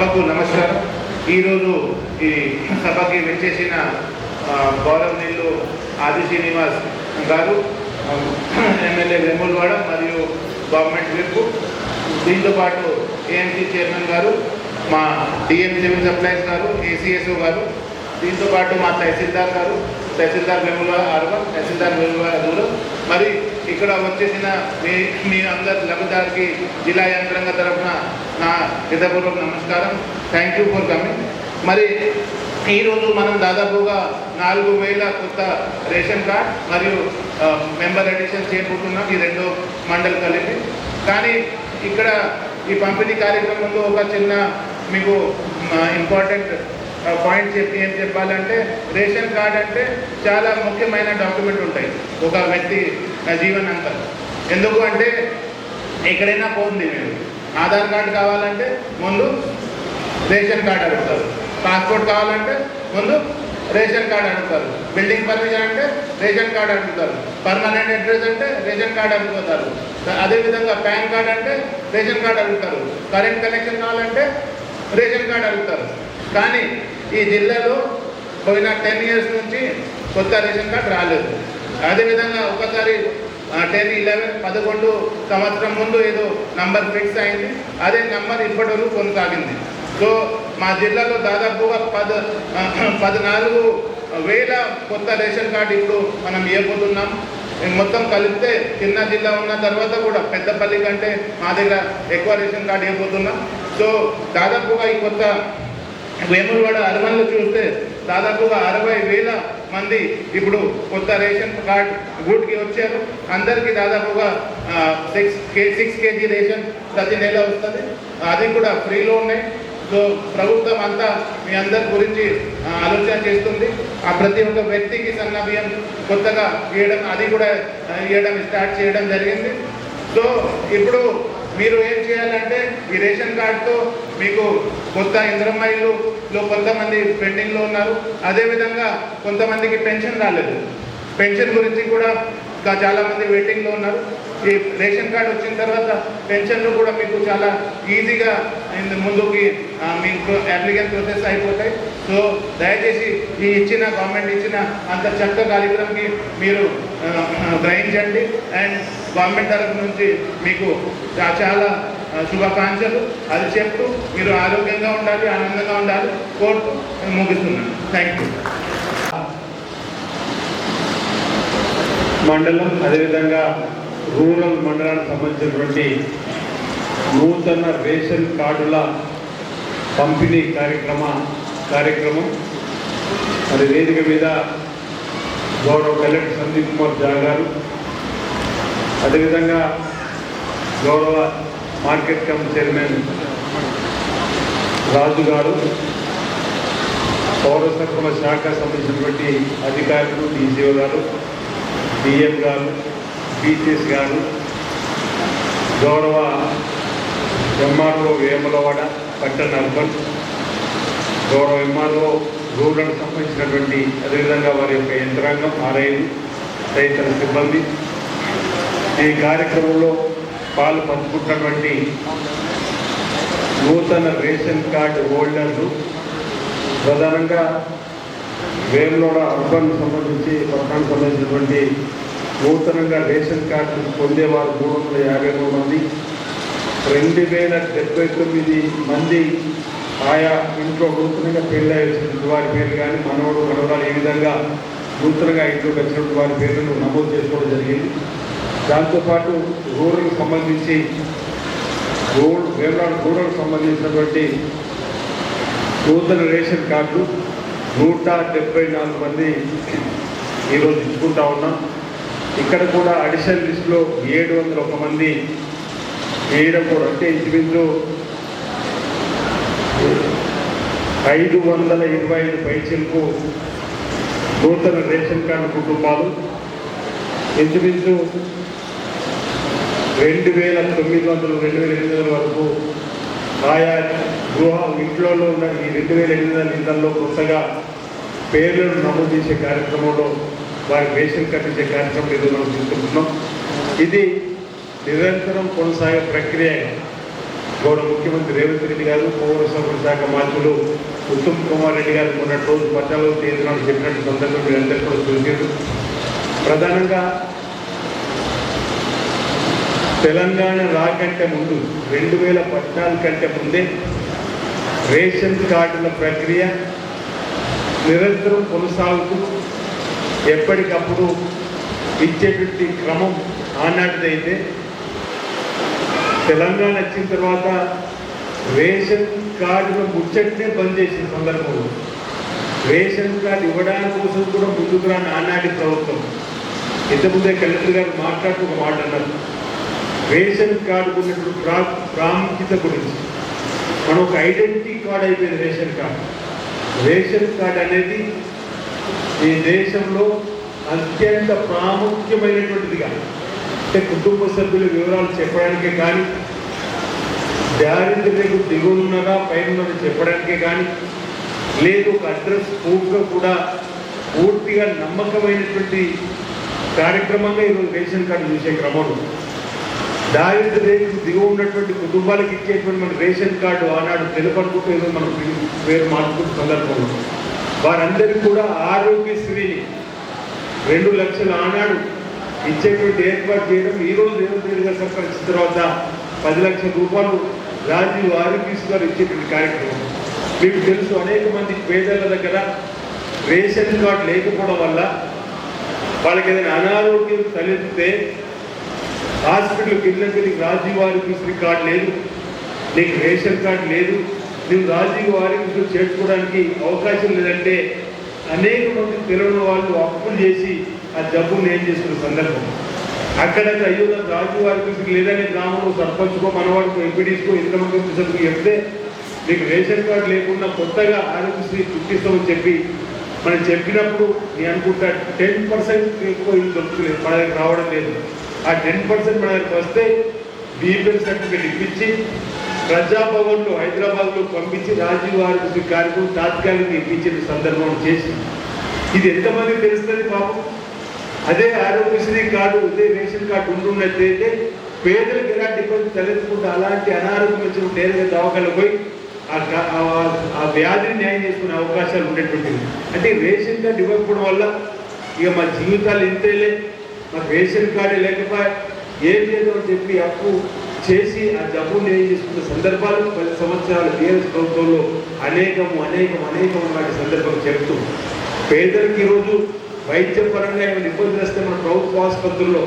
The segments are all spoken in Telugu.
సభకు నమస్కారం. ఈరోజు ఈ సభకి వచ్చేసిన గౌరవనీయులు ఆది శ్రీనివాస్ గారు ఎమ్మెల్యే వెములవాడ మరియు గవర్నమెంట్ విప్. దీంతో పాటు ఏఎంసీ చైర్మన్ గారు మా డిఎం సివిల్ సప్లైస్ గారు ఏసీఎస్ఓ గారు దీంతో పాటు మా తహసీల్దార్ గారు తహసీల్దార్ వెముల ఆరుగా తహసీల్దార్ వెముల దూరం మరి ఇక్కడ వచ్చేసిన మీ మీ అందరి లబ్ధిదారికి జిల్లా యంత్రాంగ తరఫున నా హృదయపూర్వక నమస్కారం. థ్యాంక్ యూ ఫర్ కమింగ్ మరి ఈరోజు మనం దాదాపుగా నాలుగు వేల కొత్త రేషన్ కార్డ్ మరియు మెంబర్ అడిషన్ చేపడుతున్నాం ఈ రెండు మండలి కలిపి. కానీ ఇక్కడ ఈ పంపిణీ కార్యక్రమంలో ఒక చిన్న మీకు ఇంపార్టెంట్ పాయింట్ చెప్పి ఏం చెప్పాలంటే రేషన్ కార్డ్ అంటే చాలా ముఖ్యమైన డాక్యుమెంట్ ఉంటాయి. ఒక వ్యక్తి ఆ, జీవనాంతం. ఎందుకు అంటే ఎక్కడైనా పోతుంది మీరు. ఆధార్ కార్డు కావాలంటే ముందు రేషన్ కార్డు అడుగుతారు. పాస్పోర్ట్ కావాలంటే ముందు రేషన్ కార్డు అడుగుతారు. బిల్డింగ్ పర్మిషన్ అంటే రేషన్ కార్డు అడుగుతారు. పర్మనెంట్ అడ్రస్ అంటే రేషన్ కార్డు అడుగుతారు. అదేవిధంగా పాన్ కార్డ్ అంటే రేషన్ కార్డు అడుగుతారు. కరెంట్ కనెక్షన్ కావాలంటే రేషన్ కార్డు అడుగుతారు. కానీ ఈ జిల్లాలో పోయిన టెన్ ఇయర్స్ నుంచి కొత్త రేషన్ కార్డు రాలేదు. అదేవిధంగా ఒకసారి టెన్ ఇలెవెన్ పదకొండు సంవత్సరం ముందు ఏదో నంబర్ ఫిక్స్ అయింది. అదే నంబర్ ఇప్పటి వరకు కొనసాగింది. సో మా జిల్లాలో దాదాపుగా పద పద్నాలుగు వేల కొత్త రేషన్ కార్డు ఇప్పుడు మనం ఇవ్వబోతున్నాం. మొత్తం కలిపితే చిన్న జిల్లా ఉన్న తర్వాత కూడా పెద్దపల్లి కంటే మా దగ్గర ఎక్కువ రేషన్ కార్డు ఇవ్వబోతున్నాం. సో దాదాపుగా ఈ కొత్త వేములవాడ అరవన్లో చూస్తే దాదాపుగా అరవై వేల మంది ఇప్పుడు కొత్త రేషన్ కార్డ్ గూట్కి వచ్చారు. అందరికీ దాదాపుగా six K six KG ration ప్రతి నెల వస్తుంది. అది కూడా ఫ్రీలో ఉన్నాయి. సో ప్రభుత్వం అంతా మీ అందరి గురించి ఆలోచన చేస్తుంది. ఆ ప్రతి ఒక్క వ్యక్తికి సన్న బియ్యం కొత్తగా ఇవ్వడం అది కూడా ఇవ్వడం స్టార్ట్ చేయడం జరిగింది. సో ఇప్పుడు మీరు ఏం చేయాలంటే ఈ రేషన్ కార్డుతో మీకు కొత్త ఇంద్రమ్మాయిలులో కొంతమంది పెండింగ్లో ఉన్నారు. అదేవిధంగా కొంతమందికి పెన్షన్ రాలేదు. పెన్షన్ గురించి కూడా ఇంకా చాలామంది వెయిటింగ్లో ఉన్నారు. ఈ రేషన్ కార్డు వచ్చిన తర్వాత పెన్షన్లు కూడా మీకు చాలా ఈజీగా ముందుకి మీ మీకు అప్లికేషన్ ప్రాసెస్ అయిపోతాయి. సో దయచేసి ఈ ఇచ్చిన గవర్నమెంట్ ఇచ్చిన అంత చక్క కార్యక్రమంకి మీరు గ్రహించండి. అండ్ గవర్నమెంట్ తరఫు నుంచి మీకు చాలా శుభాకాంక్షలు. అది చెప్తూ మీరు ఆరోగ్యంగా ఉండాలి ఆనందంగా ఉండాలి కోరుతూ ముగిస్తున్నాను. థ్యాంక్ యూ మండలం అదేవిధంగా రూరల్ మండలానికి సంబంధించినటువంటి నూతన రేషన్ కార్డుల పంపిణీ కార్యక్రమ కార్యక్రమం. మరి వేదిక మీద గౌరవ కలెక్టర్ సందీప్ కుమార్ జా గారు. అదేవిధంగా గౌరవ మార్కెట్ కమిటీ చైర్మన్ రాజు గారు పౌర సరఫరాల శాఖ సంబంధించినటువంటి అధికారులు డీసీఓ గారు డిఎం గారు బీసీఎస్ గారు గౌరవ ఎంఆర్ఓ వేములవాడ పట్టణ అర్బన్ గౌరవ ఎంఆర్ఓ రూరల్ సంబంధించినటువంటి అదేవిధంగా వారి యొక్క యంత్రాంగం ఆర్ఐలు తదితర సిబ్బంది. ఈ కార్యక్రమంలో పాలు పంచుకుంటున్నటువంటి నూతన రేషన్ కార్డు హోల్డర్లు ప్రధానంగా వేములోడ అర్బన్ సంబంధించి పట్టణానికి సంబంధించినటువంటి నూతనంగా రేషన్ కార్డు పొందేవారు మూడు వందల యాభై మూడు మంది. రెండు వేల డెబ్బై తొమ్మిది మంది ఆయా ఇంట్లో నూతనంగా పెళ్ళి వారి పేర్లు కానీ మనవడు మనవరాలు ఏ విధంగా నూతనంగా ఇంట్లోకి వచ్చినటువంటి వారి పేర్లను నమోదు చేసుకోవడం జరిగింది. దాంతోపాటు రూరల్కి సంబంధించి రూరల్ వేలాడు రూరల్కి సంబంధించినటువంటి నూతన రేషన్ కార్డు నూట డెబ్బై నాలుగు మంది ఈరోజు ఇచ్చుకుంటా ఉన్నాం. ఇక్కడ కూడా అడిషనల్ లిస్టులో ఏడు వందల ఒక మంది వేయడం కూడా అంటే ఇంచుమించు ఐదు వందల ఇరవై ఐదు పైచీలకు నూతన రేషన్ కార్డు కుటుంబాలు ఇంచుమించు రెండు వేల తొమ్మిది వందలు రెండు వేల ఎనిమిది వందల వరకు ఆయా గృహ ఇంట్లో ఉన్న ఈ రెండు వేల ఎనిమిది వందల ఇళ్ళలో కొత్తగా పేర్లను నమోదు చేసే కార్యక్రమంలో వారి రేషన్ కట్టించే కార్యక్రమం ఏదో మనం తీసుకుంటున్నాం ఇది నిరంతరం కొనసాగే ప్రక్రియ. గౌరవ ముఖ్యమంత్రి రేవంత్ రెడ్డి గారు పౌర సరఫరా శాఖ మంత్రులు ఉత్తమ్ కుమార్ రెడ్డి గారు మొన్నటి రోజు పద్నాలుగు తేదీ చెప్పినట్టు సందర్భం మీరందరూ కూడా చూసారు ప్రధానంగా తెలంగాణ రాకంటే ముందు రెండు వేల పద్నాలుగు కంటే ముందే రేషన్ కార్డుల ప్రక్రియ నిరంతరం కొనసాగుతూ ఎప్పటికప్పుడు ఇచ్చేటువంటి క్రమం ఆనాటిదైతే తెలంగాణ వచ్చిన తర్వాత రేషన్ కార్డును ముచ్చట్నే బంద్ చేసిన సందర్భంలో రేషన్ కార్డు ఇవ్వడానికి కోసం కూడా ముందుకు రాని ఆనాటి ప్రభుత్వం. ఇంతకుముందే కలెక్టర్ గారు మాట్లాడుతూ ఒక మాట అన్నారు. రేషన్ కార్డు ఉన్నటువంటి ప్రా ప్రాముఖ్యత గురించి. మనం ఒక ఐడెంటిటీ కార్డు అయిపోయింది రేషన్ కార్డు. రేషన్ కార్డు అనేది ఈ దేశంలో అత్యంత ప్రాముఖ్యమైనటువంటిదిగా అంటే కుటుంబ సభ్యుల వివరాలు చెప్పడానికే కానీ దారిద్ర్యకు రేఖ పైన చెప్పడానికే కానీ లేదు ఒక అడ్రస్ ప్రూఫ్గా కూడా పూర్తిగా నమ్మకమైనటువంటి కార్యక్రమంగా ఈరోజు రేషన్ కార్డు చూసే క్రమంలో దారిద్ర్య రేఖకు దిగువ ఉన్నటువంటి కుటుంబాలకు ఇచ్చేటువంటి మన రేషన్ కార్డు ఆనాడు తెలుపనుకుంటూ ఏదో మనం పేరు మార్చుకుంటున్న సందర్భంలో వారందరికీ కూడా ఆరోగ్యశ్రీ రెండు లక్షల ఆనాడు ఇచ్చేటువంటి ఏర్పాటు చేయడం ఈ రోజు రేవంత్ రెడ్డి గారు తర్వాత పది లక్షల రూపాయలు రాజీవ్ ఆరోగ్యశ్రీ గారు ఇచ్చేటువంటి కార్యక్రమం. మీకు తెలుసు అనేక మంది పేదల దగ్గర రేషన్ కార్డు లేకపోవడం వల్ల వాళ్ళకి ఏదైనా అనారోగ్యం తలెత్తితే హాస్పిటల్కి వెళ్ళినప్పుడు నీకు రాజీవ్ ఆరోగ్యశ్రీ కార్డు లేదు నీకు రేషన్ కార్డు లేదు. నువ్వు రాజీవ్ ఆరోగ్యశ్రీ చేర్చుకోవడానికి అవకాశం లేదంటే అనేక మంది తెలియని వాళ్ళు అప్పులు చేసి ఆ జబ్బును ఏం చేసుకున్న సందర్భం. అక్కడ అయ్యో నాకు రాజీవ్ ఆరోగ్యశ్రీ లేదని గ్రామంలో సర్పంచ్కో మనవాడికో ఎంపీడీస్కో ఇంతమంది సభ్యులు చెప్తే మీకు రేషన్ కార్డు లేకుండా కొత్తగా ఆరోగ్యశ్రీ చుట్టిస్తామని చెప్పి మనం చెప్పినప్పుడు నేను అనుకుంటా టెన్ పర్సెంట్ ఎక్కువ ఇల్లు దొరుకుతలేదు మన దగ్గర రావడం లేదు. ఆ టెన్ పర్సెంట్ మన దగ్గరకు వస్తే బీపీఎల్ సర్టిఫికేట్ ఇప్పించి ప్రజాభవన్లో హైదరాబాద్లో పంపించి రాజీవ్ ఆరోగ్య కార్యక్రమం తాత్కాలిక ఇప్పించిన సందర్భం చేసి ఇది ఎంతమంది తెలుస్తుంది పాపం? అదే ఆరోగ్యశ్రీ కార్డు అదే రేషన్ కార్డు ఉండున్నట్లయితే పేదలకు ఎలాంటి ఇబ్బంది తలెత్తుకుంటే అలాంటి అనారోగ్యం వచ్చిన నేరుగా దవాఖానకు పోయి ఆ ఆ- వ్యాధిని న్యాయం చేసుకునే అవకాశాలు ఉండేటువంటివి. అంటే రేషన్ కార్డు ఇవ్వకపోవడం వల్ల ఇక మా జీవితాలు ఇంతేలే మాకు రేషన్ కార్డు లేకపోయి ఏం లేదో అని చెప్పి అప్పు చేసి ఆ జబ్బును ఏం చేసుకున్న సందర్భాలు పది సంవత్సరాలు టీఆర్ఎస్ ప్రభుత్వంలో అనేకము అనేకం అనేకం వాటి సందర్భం చెప్తూ పేదలకు ఈరోజు వైద్యపరంగా ఏమైనా ఇబ్బందులు వస్తే మన ప్రభుత్వ ఆసుపత్రుల్లో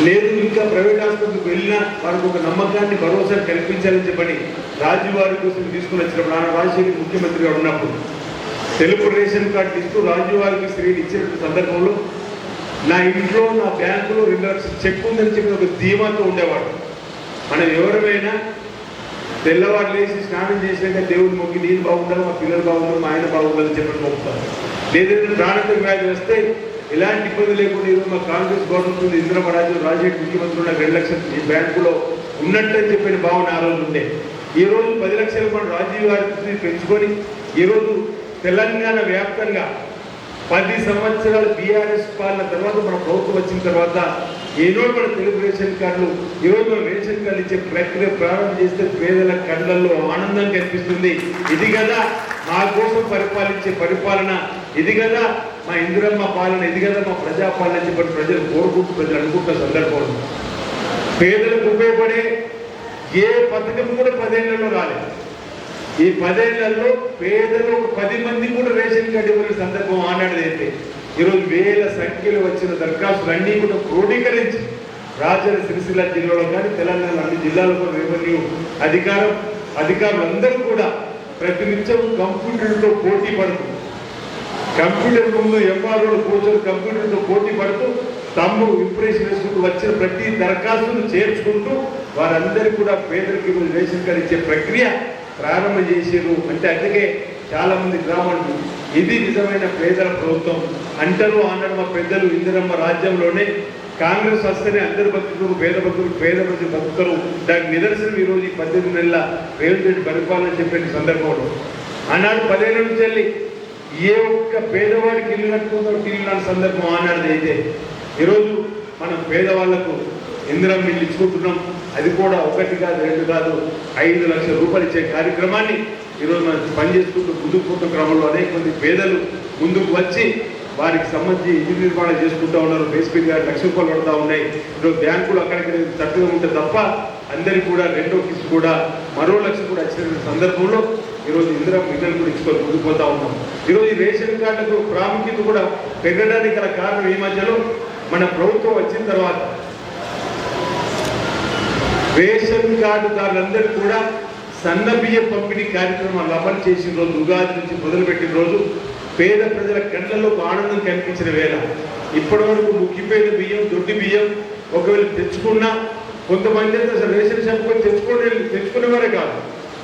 లేదు ఇంకా ప్రైవేట్ ఆసుపత్రికి వెళ్ళినా వారికి ఒక నమ్మకాన్ని భరోసా కల్పించాలని చెప్పని రాజీవ్ కోసం తీసుకుని వచ్చినప్పుడు ఆయన రాజశేఖర్ ముఖ్యమంత్రిగా ఉన్నప్పుడు తెలుగు రేషన్ కార్డు ఇస్తూ రాజీవ్ వారికి శ్రేణి ఇచ్చిన సందర్భంలో నా ఇంట్లో నా బ్యాంకులో రెండు లక్షలు చెక్ ఉందని చెప్పి ఒక ధీమాతో ఉండేవాడు. మనం ఎవరమైనా తెల్లవారు లేచి స్నానం చేసినాక దేవుడు మొక్కి నేను బాగుండాలి మా పిల్లలు బాగుండాలి మా ఆయన బాగుండాలని చెప్పి మొక్కుతారు. లేదంటే ప్రాణాంతక వ్యాధి వస్తే ఎలాంటి ఇబ్బంది లేకుండా ఈరోజు మా కాంగ్రెస్ గవర్నమెంట్ ఉంది ఇందిరమ్మ రాజు రాజశేఖర్ ముఖ్యమంత్రి ఉన్న రెండు లక్షలు ఈ బ్యాంకులో ఉన్నట్టని చెప్పిన భావన ఆ రోజు ఉండే. ఈ రోజు పది లక్షలు మన రాజీవ్ గారి పెంచుకొని ఈరోజు తెలంగాణ వ్యాప్తంగా పది సంవత్సరాలు బీఆర్ఎస్ పాలన తర్వాత మన ప్రభుత్వం వచ్చిన తర్వాత ఈరోజు మన తెలుగు రేషన్ కార్డులు ఈరోజు మనం రేషన్ కార్డులు ఇచ్చే ప్రక్రియ ప్రారంభం చేస్తే పేదల కళ్ళల్లో ఆనందం కనిపిస్తుంది. ఇది కదా మా కోసం పరిపాలించే పరిపాలన. ఇది కదా మా ఇందిరమ్మ పాలన. ఇది కదా మా ప్రజాపాలన అని చెప్పి ప్రజలు కోరుకుంటూ ప్రజలు అనుకుంటున్న సందర్భం పేదలకు ఉపయోగపడే ఏ పథకం కూడా పదేళ్ళలో రాలేదు. ఈ పదేళ్ళలో పేదలు ఒక పది మంది కూడా రేషన్ కార్డు ఇవ్వని సందర్భం ఆనాడదైతే ఈరోజు వేల సంఖ్యలో వచ్చిన దరఖాస్తులు అన్నీ కూడా క్రోడీకరించి రాజన్న సిరిసిల్ల జిల్లాలో కానీ తెలంగాణ అన్ని జిల్లాలో కూడా రెవెన్యూ అధికారం అధికారులందరూ కూడా కూడా ప్రతినిత్యం కంప్యూటర్తో పోటీ పడుతూ కంప్యూటర్ ముందు ఎంఆర్ఓలు కూర్చొని కంప్యూటర్తో పోటీ పడుతూ తమ్ము ఇంప్రెషన్ వేసుకుంటూ వచ్చిన ప్రతి దరఖాస్తును చేర్చుకుంటూ వారందరికీ కూడా పేదలకు రేషన్ కార్డు ఇచ్చే ప్రక్రియ ప్రారంభం చేసారు అంటే అందుకే చాలా మంది గ్రామాలు ఇది నిజమైన పేదల ప్రభుత్వం. అంటారు ఆనాడు పెద్దలు ఇందిరమ్మ రాజ్యంలోనే కాంగ్రెస్ వస్తేనే అందరు భక్తులు పేద భక్తులు పేద ప్రజలు బతుకుతారు. దానికి నిదర్శనం ఈరోజు ఈ పద్దెనిమిది నెలల రేవంత్ రెడ్డి పరిపాలన చెప్పిన సందర్భంలో. ఆనాడు పదేళ్ళ నుంచి వెళ్ళి ఏ ఒక్క పేదవాడికి ఇల్లు కట్టుకుందో ఇల్లు సందర్భం ఆనాడు అయితే ఈరోజు మనం పేదవాళ్ళకు ఇందిరా ఇల్లు ఇచ్చుకుంటున్నాం. అది కూడా ఒకటి కాదు రెండు కాదు ఐదు లక్షల రూపాయలు ఇచ్చే కార్యక్రమాన్ని ఈరోజు మనం పనిచేసుకుంటూ ముందుకు పోతున్న క్రమంలో అనేక మంది పేదలు ముందుకు వచ్చి వారికి సంబంధించి ఇల్లు నిర్మాణం చేసుకుంటూ ఉన్నారు. బేసిక్గా లక్ష రూపాయలు పడుతూ ఉన్నాయి. ఈరోజు బ్యాంకులు అక్కడికి చక్కగా ఉంటే తప్ప అందరికీ కూడా రెండో కిస్తు కూడా మరో లక్ష కూడా ఇచ్చిన సందర్భంలో ఈరోజు ఇందిరా మిల్లలు కూడా ఇచ్చుకొని ముందుకు పోతా ఉన్నాం. ఈరోజు ఈ రేషన్ కార్డులకు ప్రాముఖ్యత కూడా పెరగడానికి గల కారణం ఈ మధ్యలో మన ప్రభుత్వం వచ్చిన తర్వాత రేషన్ కార్డుదారులందరూ కూడా సన్నబియ్య పంపిణీ కార్యక్రమాలు అమలు చేసిన రోజు ఉగాది నుంచి మొదలుపెట్టిన రోజు పేద ప్రజల కళ్ళల్లో ఆనందం కనిపించిన వేళ. ఇప్పటి వరకు ముక్కిపోయిన బియ్యం దొడ్డి బియ్యం ఒకవేళ తెచ్చుకున్నా కొంతమంది అయితే అసలు రేషన్ షాప్ కొని తెచ్చుకునే తెచ్చుకునేవారే కాదు.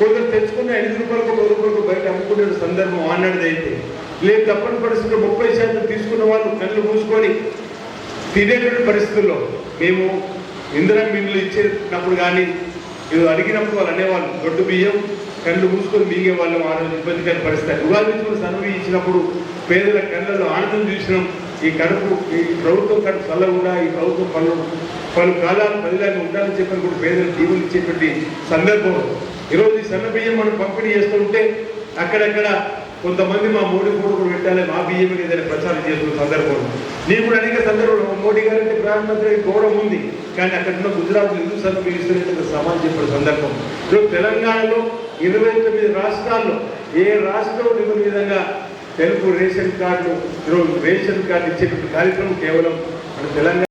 కొందరు తెచ్చుకున్న ఐదు రూపాయలకు పది రూపాయలకు బయట అమ్ముకునే సందర్భం ఆనాడదైతే. లేదు తప్పని పరిస్థితుల్లో ముప్పై శాతం తీసుకున్న వాళ్ళు కళ్ళు మూసుకొని తినేటువంటి పరిస్థితుల్లో మేము ఇంధనం మిల్లు ఇచ్చేటప్పుడు కానీ ఇది అడిగినప్పుడు వాళ్ళు అనేవాళ్ళు దొడ్డు బియ్యం కళ్ళు మూసుకొని మింగే వాళ్ళు ఆ రోజు ఇబ్బందికర పరిస్థితి. ఉగాది కూడా ఇచ్చినప్పుడు పేదల కళ్ళలో ఆనందం చూసినాం. ఈ కడుపు ఈ ప్రభుత్వం కడుపు చల్లకుండా ఈ ప్రభుత్వం పనులు పలు కాలాలు పదిలాగా ఉండాలని చెప్పని కూడా పేదలు దీవులు ఇచ్చేటువంటి సందర్భం. ఈరోజు ఈ సన్న బియ్యం మనం పంపిణీ చేస్తుంటే అక్కడక్కడ కొంతమంది మా మోడీ కూడా పెట్టాలి మా బియ్యం ఏదైనా ప్రచారం చేస్తున్న సందర్భం నేను కూడా అనేక సందర్భంలో మోడీ గారు అంటే ప్రధానమంత్రి గౌరవం ఉంది. కానీ అక్కడ ఉన్న గుజరాత్ హిందూ సభ సమాజం చెప్పిన సందర్భం ఈరోజు తెలంగాణలో ఇరవై తొమ్మిది రాష్ట్రాల్లో ఏ రాష్ట్రం ఇవ్వని విధంగా తెలుగు రేషన్ కార్డు ఈరోజు రేషన్ కార్డు ఇచ్చేటువంటి కార్యక్రమం కేవలం మన తెలంగాణ